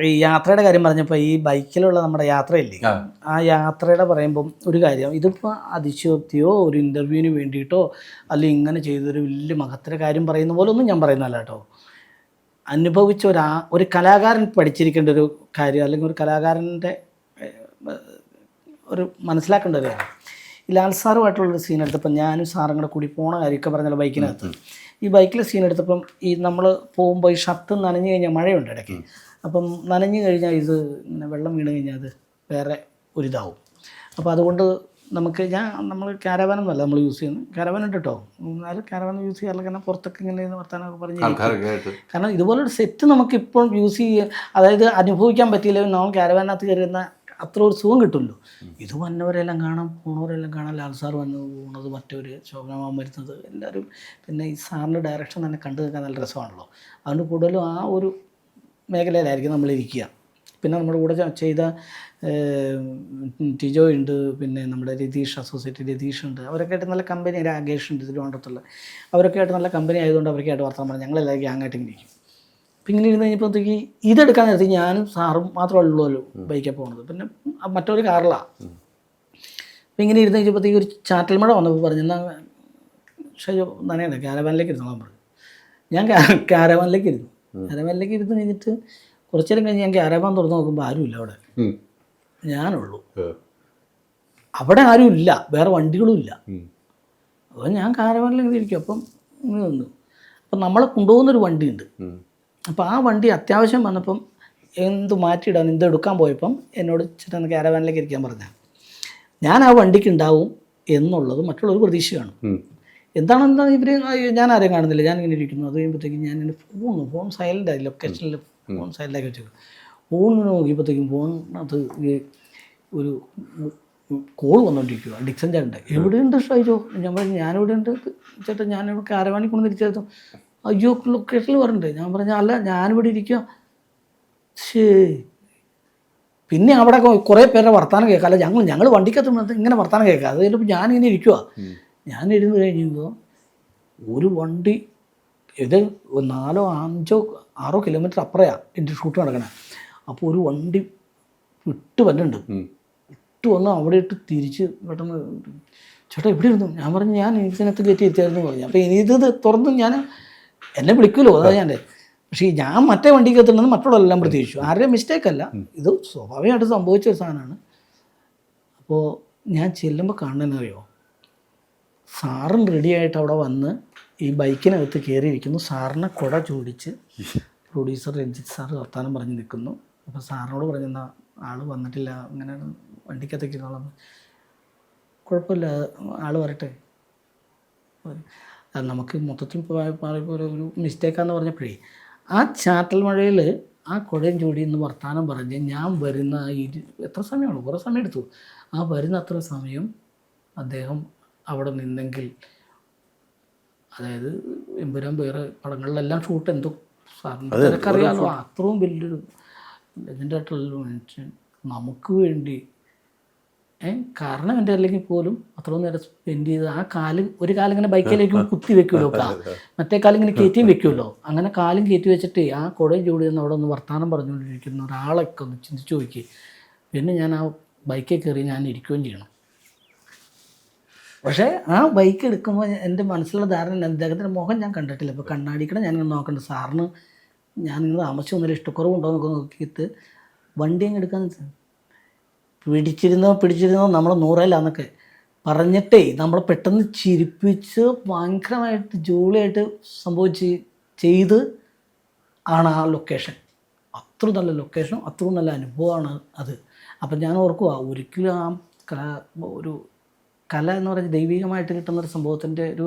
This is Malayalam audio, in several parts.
ഈ യാത്രയുടെ കാര്യം പറഞ്ഞപ്പോൾ ഈ ബൈക്കിലുള്ള നമ്മുടെ യാത്രയില്ലേ? ആ. യാത്രയുടെ പറയുമ്പം ഒരു കാര്യം ഇതിപ്പോൾ അതിശയോക്തിയോ ഒരു ഇന്റർവ്യൂവിന് വേണ്ടിയിട്ടോ അല്ലെങ്കിൽ ഇങ്ങനെ ചെയ്തൊരു വലിയ മഹത്തര കാര്യം പറയുന്ന പോലെ ഒന്നും ഞാൻ പറയുന്നതല്ല കേട്ടോ. അനുഭവിച്ച ഒരു ഒരു കലാകാരൻ പഠിച്ചിരിക്കേണ്ട ഒരു കാര്യം അല്ലെങ്കിൽ ഒരു കലാകാരന്റെ ഒരു മനസ്സിലാക്കേണ്ട ഒരു കാര്യം. ഈ ലാൽ സാറുമായിട്ടുള്ളൊരു സീൻ എടുത്തപ്പോൾ ഞാനും സാറും കൂടെ കൂടി പോണ കാര്യമൊക്കെ പറഞ്ഞല്ലോ ബൈക്കിനകത്ത്. ഈ ബൈക്കിലെ സീൻ എടുത്തപ്പം ഈ നമ്മൾ പോകുമ്പോൾ ഈ ഷർട്ട് നനഞ്ഞു കഴിഞ്ഞാൽ മഴയുണ്ട് ഇടയ്ക്ക്. അപ്പം നനഞ്ഞു കഴിഞ്ഞാൽ ഇത് ഇങ്ങനെ വെള്ളം വീണ് കഴിഞ്ഞാൽ അത് വേറെ ഒരിതാവും. അപ്പോൾ അതുകൊണ്ട് നമുക്ക് ഞാൻ നമ്മൾ ക്യാരവാനൊന്നുമല്ല നമ്മൾ യൂസ് ചെയ്യുന്നത്. ക്യാരവാൻ ഉണ്ട് കേട്ടോ എന്നാലും ക്യാരവാൻ യൂസ് ചെയ്യാറില്ല കാരണം പുറത്തൊക്കെ ഇങ്ങനെ വർത്താനമൊക്കെ പറഞ്ഞ് കാരണം ഇതുപോലൊരു സെറ്റ് നമുക്ക് ഇപ്പോൾ യൂസ് ചെയ്യുക അതായത് അനുഭവിക്കാൻ പറ്റിയില്ല. നമ്മൾ ക്യാരവാനകത്ത് കയറുന്ന അത്ര ഒരു സുഖം കിട്ടുമല്ലോ. ഇത് വന്നവരെല്ലാം കാണാം പോണവരെല്ലാം കാണാം. ലാൽ സാർ വന്ന് പോകുന്നത് മറ്റൊരു ശോഭനമാൻ വരുന്നത് എല്ലാവരും പിന്നെ ഈ സാറിന്റെ ഡയറക്ഷൻ തന്നെ കണ്ടു നിൽക്കാൻ നല്ല രസമാണല്ലോ. അതുകൊണ്ട് കൂടുതലും ആ ഒരു മേഖലയിലായിരിക്കും നമ്മൾ ഇരിക്കുക. പിന്നെ നമ്മുടെ കൂടെ ചെയ്ത ടിജോ ഉണ്ട്. പിന്നെ നമ്മുടെ രതീഷ് അസോസിയേറ്റ് രതീഷ് ഉണ്ട്. അവരൊക്കെ ആയിട്ട് നല്ല കമ്പനി രാകേഷ് ഉണ്ട് തിരുവനന്തപുരത്തുള്ള അവരൊക്കെ ആയിട്ട് നല്ല കമ്പനി ആയതുകൊണ്ട് അവരൊക്കെ വർത്തമാനം പറഞ്ഞു ഞങ്ങളെല്ലാവരും ഗ്യാങ്ങായിട്ട് ഇരിക്കും. അപ്പം ഇങ്ങനെ ഇരുന്ന് കഴിഞ്ഞപ്പോഴത്തേക്ക് ഇതെടുക്കാൻ നേരത്തെ ഞാനും സാറും മാത്രമേ ഉള്ളൂല്ലോ ബൈക്കിൽ പോകുന്നത്. പിന്നെ മറ്റൊരു കാറിലാണ് അപ്പം ഇങ്ങനെ ഇരുന്ന് കഴിഞ്ഞപ്പോഴത്തേക്ക് ഒരു ചാറ്റൽ മഴ വന്നപ്പോൾ പറഞ്ഞു എന്നാൽ പക്ഷേ നനയണ്ട ക്യാരവാനിലേക്ക് ഇരുന്നോളാൻ പറഞ്ഞു. ഞാൻ ക്യാരവാനിലേക്ക് ഇരുന്നു ക്യാരവാനിലേക്ക് ഇരുന്ന് കഴിഞ്ഞിട്ട് കുറച്ചു നേരം കഴിഞ്ഞ് ഞാൻ ക്യാരവാൻ തുറന്ന് നോക്കുമ്പോൾ ആരുമില്ല അവിടെ. ഞാനുള്ളൂ. അവിടെ ആരും ഇല്ല വേറെ വണ്ടികളും ഇല്ല. അപ്പോൾ ഞാൻ ഇങ്ങനെ ഇരിക്കും. അപ്പം ഇങ്ങനെ വന്നു അപ്പം നമ്മളെ കൊണ്ടുപോകുന്നൊരു വണ്ടിയുണ്ട്. അപ്പോൾ ആ വണ്ടി അത്യാവശ്യം വന്നപ്പം എന്ത് മാറ്റിയിടാൻ എന്ത് എടുക്കാൻ പോയപ്പം എന്നോട് ചേട്ടൻ കാരവാനിലേക്ക് ഇരിക്കാൻ പറഞ്ഞ ഞാൻ ആ വണ്ടിക്ക് ഉണ്ടാവും എന്നുള്ളത് മറ്റുള്ളൊരു പ്രതീക്ഷയാണ് എന്താണ് എന്താ ഇവർ ഞാൻ ആരെയും കാണുന്നില്ല. ഞാൻ ഇങ്ങനെ ഇരിക്കുന്നു. അത് കഴിയുമ്പോഴത്തേക്കും ഞാൻ എന്റെ ഫോൺ ഫോൺ സൈലന്റ് ആയി ലൊക്കേഷനിൽ ഫോൺ സൈലന്റാക്കി വെച്ചേക്കും ഫോൺ ഇങ്ങനെ നോക്കിയപ്പോഴത്തേക്കും ഫോണിനകത്ത് ഒരു കോൾ വന്നുകൊണ്ടിരിക്കുക ഡിക്സൺ എവിടെ ഉണ്ട് ഷൈജോ? ഞാൻ പറഞ്ഞു ഞാനിവിടെ ഉണ്ട് ചേട്ടാ ഞാനിവിടെ കാരവാണി കൊണ്ട് തിരിച്ചെത്തും. അയ്യോ ലൊക്കേഷനിൽ പറഞ്ഞിട്ട്. ഞാൻ പറഞ്ഞു അല്ല ഞാനിവിടെ ഇരിക്കുക ശേ പിന്നെ അവിടെ കുറേ പേരുടെ വർത്തമാനം കേൾക്കാം. അല്ല ഞങ്ങൾ ഞങ്ങൾ വണ്ടിക്കത്ത് ഇങ്ങനെ വർത്തമാനം കേൾക്കാം. അത് കഴിഞ്ഞപ്പോൾ ഞാനിങ്ങനെ ഇരിക്കുക ഞാൻ ഇരുന്ന് കഴിഞ്ഞപ്പോൾ ഒരു വണ്ടി ഇത് നാലോ അഞ്ചോ ആറോ കിലോമീറ്റർ അപ്പുറയാണ് എന്റെ ഷൂട്ട് നടക്കണേ. അപ്പോൾ ഒരു വണ്ടി വിട്ട് വന്നിട്ടുണ്ട്. വിട്ട് ഇട്ട് വന്ന് അവിടെ ഇട്ട് തിരിച്ച് പെട്ടെന്ന് ചേട്ടാ എവിടെ ഇരുന്നു ഞാൻ പറഞ്ഞു ഞാൻ ഇതിനകത്ത് കയറ്റി എത്തിയായിരുന്നു പറഞ്ഞു. അപ്പോൾ ഇനി ഇത് തുറന്ന് ഞാൻ എന്നെ വിളിക്കുമല്ലോ അതാ ഞാൻ പക്ഷേ ഞാൻ മറ്റേ വണ്ടിക്ക് എത്തുന്നത് മറ്റുള്ളവരെല്ലാം പ്രതീക്ഷിച്ചു. ആരുടെ മിസ്റ്റേക്ക് അല്ല. ഇത് സ്വാഭാവികമായിട്ട് സംഭവിച്ച ഒരു സാധനമാണ്. അപ്പോൾ ഞാൻ ചെല്ലുമ്പോൾ കാണുന്നതെന്നറിയോ? സാറും റെഡിയായിട്ട് അവിടെ വന്ന് ഈ ബൈക്കിനകത്ത് കയറിയിരിക്കുന്നു. സാറിനെ കുട ചൂടിച്ച് പ്രൊഡ്യൂസർ രഞ്ജിത്ത് സാർ വർത്താനം പറഞ്ഞ് നിൽക്കുന്നു. അപ്പോൾ സാറിനോട് പറഞ്ഞെന്നാ ആൾ വന്നിട്ടില്ല അങ്ങനെ വണ്ടിക്കകത്തേക്ക് ഇരുന്നോളാം. കുഴപ്പമില്ല ആൾ വരട്ടെ. നമുക്ക് മൊത്തത്തിൽ പറയുമ്പോൾ ഒരു മിസ്റ്റേക്കാന്ന് പറഞ്ഞപ്പോഴേ ആ ചാറ്റൽ മഴയിൽ ആ കുഴയും ചൂടി എന്ന് വർത്താനം പറഞ്ഞ് ഞാൻ വരുന്ന ഇരു എത്ര സമയമാണ്? കുറേ സമയം എടുത്തു. ആ വരുന്ന അത്ര സമയം അദ്ദേഹം അവിടെ നിന്നെങ്കിൽ അതായത് എമ്പുരാൻ വേറെ പടങ്ങളിലെല്ലാം ഷൂട്ട് എന്തോ സാറിന് അറിയാമല്ലോ അത്രയും വലിയൊരു ഇതിന്റെ ആയിട്ടുള്ള മനുഷ്യൻ നമുക്ക് വേണ്ടി കാരണം എന്റെ അല്ലെങ്കിൽ പോലും അത്രയും നേരം സ്പെൻഡ് ചെയ്ത് ആ കാൽ ഒരു കാലം ഇങ്ങനെ ബൈക്കിലേക്ക് കുത്തി വെക്കുമല്ലോ കാ. മറ്റേ കാലം ഇങ്ങനെ കയറ്റിയും വെക്കുമല്ലോ. അങ്ങനെ കാലും കയറ്റി വെച്ചിട്ട് ആ കുടയും ജോലി നിന്ന് അവിടെ ഒന്ന് വർത്തമാനം പറഞ്ഞുകൊണ്ടിരിക്കുന്ന ഒരാളൊക്കെ ഒന്ന് ചിന്തിച്ചു നോക്കി പിന്നെ ഞാൻ ആ ബൈക്കിൽ കയറി ഞാൻ ഇരിക്കുകയും ചെയ്യണം. പക്ഷേ ആ ബൈക്ക് എടുക്കുമ്പോൾ എന്റെ മനസ്സിലുള്ള ധാരണ അദ്ദേഹത്തിന്റെ മുഖം ഞാൻ കണ്ടിട്ടില്ല. ഇപ്പോൾ കണ്ണാടിക്കണം ഞാൻ നോക്കണ്ട. സാറിന് ഞാൻ നിങ്ങൾ താമസിച്ചു ഒന്നില്ല ഇഷ്ടക്കുറവുണ്ടോ എന്നൊക്കെ നോക്കിയിട്ട് വണ്ടി അങ്ങ് എടുക്കാൻ പിടിച്ചിരുന്നോ പിടിച്ചിരുന്നോ നമ്മൾ നമ്മളെ നൂറയിലാന്നൊക്കെ പറഞ്ഞിട്ടേ നമ്മളെ പെട്ടെന്ന് ചിരിപ്പിച്ച് ഭയങ്കരമായിട്ട് ജോളിയായിട്ട് സംഭവിച്ച് ചെയ്ത് ആണ് ആ ലൊക്കേഷൻ അത്ര നല്ല ലൊക്കേഷനും അത്ര നല്ല അനുഭവമാണ് അത്. അപ്പം ഞാൻ ഓർക്കുക ഒരിക്കലും ആ ഒരു കല എന്ന് പറയുന്നത് ദൈവികമായിട്ട് കിട്ടുന്ന ഒരു സംഭവത്തിന്റെ ഒരു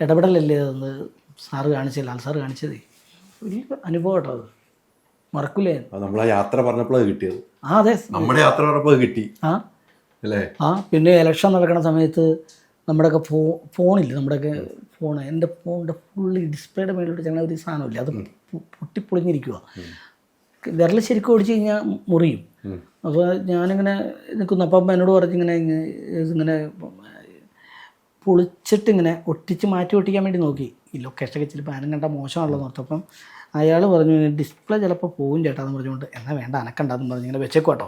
ഇടപെടലല്ലേ അതെന്ന് സാറ് കാണിച്ചത് ലാൽ സാറ് കാണിച്ചതേ. വലിയ അനുഭവം കേട്ടോ അത്. മറക്കൂലേ? നമ്മളെ യാത്ര പറഞ്ഞപ്പോൾ കിട്ടിയത്. ആ അതെ. നമ്മുടെ യാത്ര പറഞ്ഞപ്പോൾ കിട്ടി. ആ. അല്ലേ? ആ പിന്നെ ഇലക്ഷൻ നടക്കുന്ന സമയത്ത് നമ്മുടെയൊക്കെ ഫോ ഫോണില്ല നമ്മുടെയൊക്കെ ഫോൺ എന്റെ ഫോണിന്റെ ഫുള്ള് ഡിസ്പ്ലേയുടെ മേലോട്ട് ചങ്ങനെ ഒരു സാധനമില്ല അത് പൊട്ടിപ്പൊളിഞ്ഞിരിക്കുക വിരൽ ശരിക്കും ഓടിച്ചു കഴിഞ്ഞാൽ മുറിയും. അപ്പോൾ ഞാനിങ്ങനെ നിൽക്കുന്നു അപ്പം എന്നോട് പറഞ്ഞിങ്ങനെ ഇങ്ങനെ പൊളിച്ചിട്ടിങ്ങനെ ഒട്ടിച്ച് മാറ്റി ഒട്ടിക്കാൻ വേണ്ടി നോക്കി. ഈ ലൊക്കേഷനൊക്കെ ഇച്ചിരി പാനം കണ്ട മോശമാണല്ലോ നോർത്തപ്പം അയാൾ പറഞ്ഞു ഡിസ്പ്ലേ ചിലപ്പോൾ പോകും ചേട്ടാ എന്ന് പറഞ്ഞുകൊണ്ട്. എന്നാൽ വേണ്ട അനക്കണ്ടെന്ന് പറഞ്ഞ് ഇങ്ങനെ വെച്ചേക്കുക കേട്ടോ.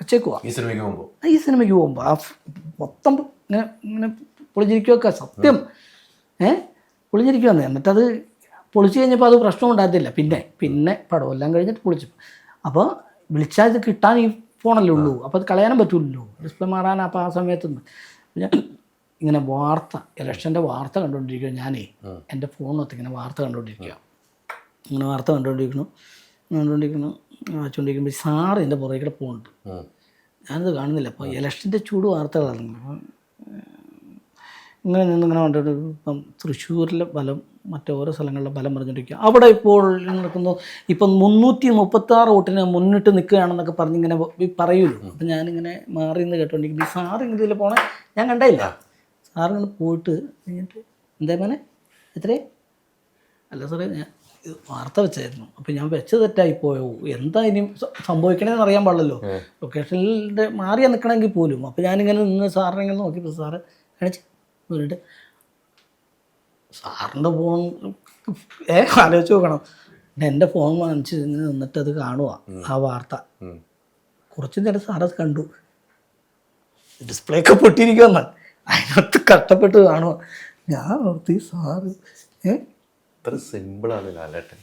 വെച്ചേക്കുവാ. ഈ സിനിമയ്ക്ക് പോകുമ്പോൾ ഈ സിനിമയ്ക്ക് പോകുമ്പോൾ ആ മൊത്തം ഇങ്ങനെ ഇങ്ങനെ പൊളിഞ്ഞിരിക്കുക സത്യം. ഏ? പൊളിഞ്ഞിരിക്കുവന്ന്. എന്നിട്ടത് പൊളിച്ചു കഴിഞ്ഞപ്പോൾ അത് പ്രശ്നം ഉണ്ടാകത്തില്ല പിന്നെ പിന്നെ പടമെല്ലാം കഴിഞ്ഞിട്ട് പൊളിച്ചു. അപ്പോൾ വിളിച്ചാൽ ഇത് കിട്ടാൻ ഈ ഫോണല്ലേ ഉള്ളൂ. അപ്പോൾ അത് കളയാനും പറ്റില്ലല്ലോ ഡിസ്പ്ലേ മാറാൻ അപ്പോൾ ആ സമയത്തൊന്നും. ഞാൻ ഇങ്ങനെ വാർത്ത ഇലക്ഷന്റെ വാർത്ത കണ്ടുകൊണ്ടിരിക്കുക ഞാനേ. എന്റെ ഫോണിനകത്ത് ഇങ്ങനെ വാർത്ത കണ്ടുകൊണ്ടിരിക്കുക ഇങ്ങനെ വാർത്ത കണ്ടുകൊണ്ടിരിക്കുന്നു കണ്ടുകൊണ്ടിരിക്കുന്നു വായിച്ചുകൊണ്ടിരിക്കുമ്പോൾ സാറ് എന്റെ പുറകെ കൂടെ പോകുന്നുണ്ട്. ഞാനത് കാണുന്നില്ല. അപ്പോൾ ഇലക്ഷന്റെ ചൂട് വാർത്തകൾ അപ്പം ഇങ്ങനെ നിന്നിങ്ങനെ കണ്ടിട്ട് ഇപ്പം തൃശ്ശൂരിലെ ബലം മറ്റോരോ സ്ഥലങ്ങളിലും ബലം പറഞ്ഞിരിക്കുക അവിടെ ഇപ്പോൾ നടക്കുന്നു ഇപ്പം മുന്നൂറ്റി മുപ്പത്തി ആറ് വോട്ടിന് മുന്നിട്ട് നിൽക്കുകയാണെന്നൊക്കെ പറഞ്ഞിങ്ങനെ ഈ പറയുമല്ലോ അപ്പം ഞാനിങ്ങനെ മാറി നിന്ന് കേട്ടോണ്ടിരിക്കും സാർ ഇതിൽ പോണേ ഞാൻ കണ്ടേയില്ല. സാറിങ്ങനെ പോയിട്ട് കഴിഞ്ഞിട്ട് എന്തേ മോനെ? എത്രേ? അല്ല സാറേ ഞാൻ വാർത്ത വെച്ചായിരുന്നു. അപ്പം ഞാൻ വെച്ച് തെറ്റായിപ്പോയോ എന്താ ഇനി സംഭവിക്കണമെന്ന് അറിയാൻ പാടില്ലല്ലോ. ലൊക്കേഷനിൽ മാറിയാൽ നിൽക്കണമെങ്കിൽ പോലും. അപ്പം ഞാനിങ്ങനെ നിന്ന് സാറിനെ ഇങ്ങനെ നോക്കിയപ്പോൾ സാറ് കാണിച്ച്. സാറിന്റെ ഫോൺ ഏ ആലോചിച്ച് നോക്കണം. എന്റെ ഫോൺ വാങ്ങിച്ച് നിന്നിട്ട് അത് കാണുക ആ വാർത്ത. കുറച്ച് നേരം സാറത് കണ്ടു. ഡിസ്പ്ലേ ഒക്കെ പൊട്ടിയിരിക്കുമെന്ന് അതിനകത്ത് കഷ്ടപ്പെട്ട് കാണുക ഞാൻ ഓർത്തി സാറ് ഏ? ഇത്ര സിമ്പിളാണ് ലാലേട്ടൻ.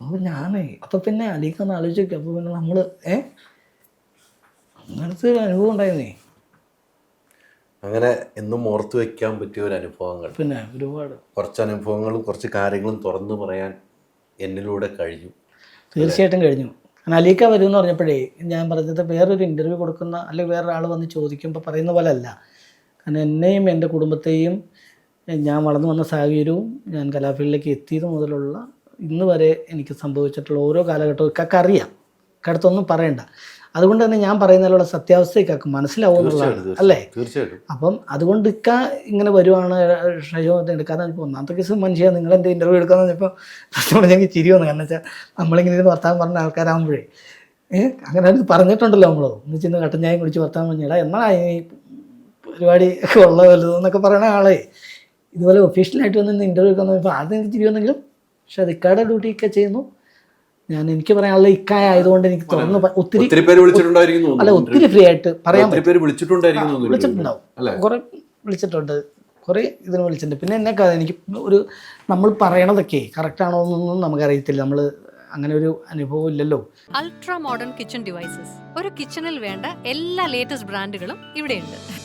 അപ്പോൾ ഞാനേ. അപ്പോൾ പിന്നെ അലീക്കൊന്ന് ആലോചിച്ച് നോക്കി. അപ്പോൾ പിന്നെ നമ്മൾ ഏ? അങ്ങനത്തെ ഒരു അനുഭവം ഉണ്ടായിരുന്നേ. അങ്ങനെ എന്നും ഓർത്തു വെക്കാൻ പറ്റിയ ഒരു അനുഭവങ്ങൾ. പിന്നെ ഒരുപാട്. കുറച്ച് അനുഭവങ്ങളും കുറച്ച് കാര്യങ്ങളും തുറന്നു പറയാൻ എന്നിലൂടെ കഴിഞ്ഞു. തീർച്ചയായിട്ടും കഴിഞ്ഞു. അലീക്ക വരും എന്ന് പറഞ്ഞപ്പോഴേ ഞാൻ പറഞ്ഞത് വേറൊരു ഇന്റർവ്യൂ കൊടുക്കുന്ന അല്ലെങ്കിൽ വേറൊരാൾ വന്ന് ചോദിക്കുമ്പോൾ പറയുന്ന പോലെ അല്ല കാരണം എന്നെയും എന്റെ കുടുംബത്തെയും ഞാൻ വളർന്നു വന്ന സാഹചര്യവും ഞാൻ കലാഫീൽഡിലേക്ക് എത്തിയത് മുതലുള്ള ഇന്ന് വരെ എനിക്ക് സംഭവിച്ചിട്ടുള്ള ഓരോ കാലഘട്ടവും ഇക്കൊക്കെ അറിയാം കടുത്തൊന്നും പറയണ്ട. അതുകൊണ്ട് തന്നെ ഞാൻ പറയുന്നതിലുള്ള സത്യാവസ്ഥ ഇക്കൊക്കെ മനസ്സിലാവും എന്നുള്ളതാണ് അല്ലേ? തീർച്ചയായിട്ടും. അപ്പം അതുകൊണ്ട് ഇക്ക ഇങ്ങനെ വരുവാണ് ഷയോ ഇത് എടുക്കാതെ ഇപ്പോൾ ഒന്നാമത്തെ കേസ് മനുഷ്യ നിങ്ങൾ എന്റെ ഇന്റർവ്യൂ എടുക്കാന്ന് പറഞ്ഞപ്പോൾ സത്യം ഞങ്ങൾക്ക് ചിരി വന്നു. കാരണം വെച്ചാൽ നമ്മളിങ്ങനെ ഇരുന്ന് വർത്താൻ പറഞ്ഞ ആൾക്കാരാകുമ്പോഴേ ഏഹ് അങ്ങനെ അത് പറഞ്ഞിട്ടുണ്ടല്ലോ നമ്മളോ. ഒന്ന് ചെന്ന് കട്ടൻ ചായം കുടിച്ച് വർത്താൻ പറഞ്ഞിടാ എന്നാ ഈ പരിപാടി ഒക്കെ ഉള്ള വലുതെന്നൊക്കെ പറയണ ആളെ. ഇതുപോലെ ഒഫീഷ്യലായിട്ട് വന്ന് ഇന്റർവ്യൂ ഒക്കെ ആദ്യം എനിക്ക് ചിരി വന്നെങ്കിലും പക്ഷെ അത് ഇക്കാടെ ഡ്യൂട്ടി ഒക്കെ ചെയ്യുന്നു. ഞാൻ എനിക്ക് പറയാനുള്ള ഇക്കായ ആയതുകൊണ്ട് എനിക്ക് തോന്നുന്നു ഒത്തിരി ഒത്തിരി പേര് വിളിച്ചിട്ടുണ്ടായിരിക്കും അല്ല ഒത്തിരി ഫ്രീ ആയിട്ട് പറയാൻ വിളിച്ചിട്ടുണ്ടാവും. കുറെ വിളിച്ചിട്ടുണ്ട്. കുറെ ഇതിന് വിളിച്ചിട്ടുണ്ട്. പിന്നെ എന്നെ എനിക്ക് ഒരു നമ്മൾ പറയണതൊക്കെ കറക്റ്റ് ആണോ എന്നൊന്നും നമുക്കറിയത്തില്ല. നമ്മൾ അങ്ങനെ ഒരു അനുഭവം ഇല്ലല്ലോ. അൾട്രാ മോഡേൺ കിച്ചൺ ഡിവൈസസ് ഒരു കിച്ചണിൽ വേണ്ട എല്ലാ ലേറ്റസ്റ്റ് ബ്രാൻഡുകളും ഇവിടെയുണ്ട്.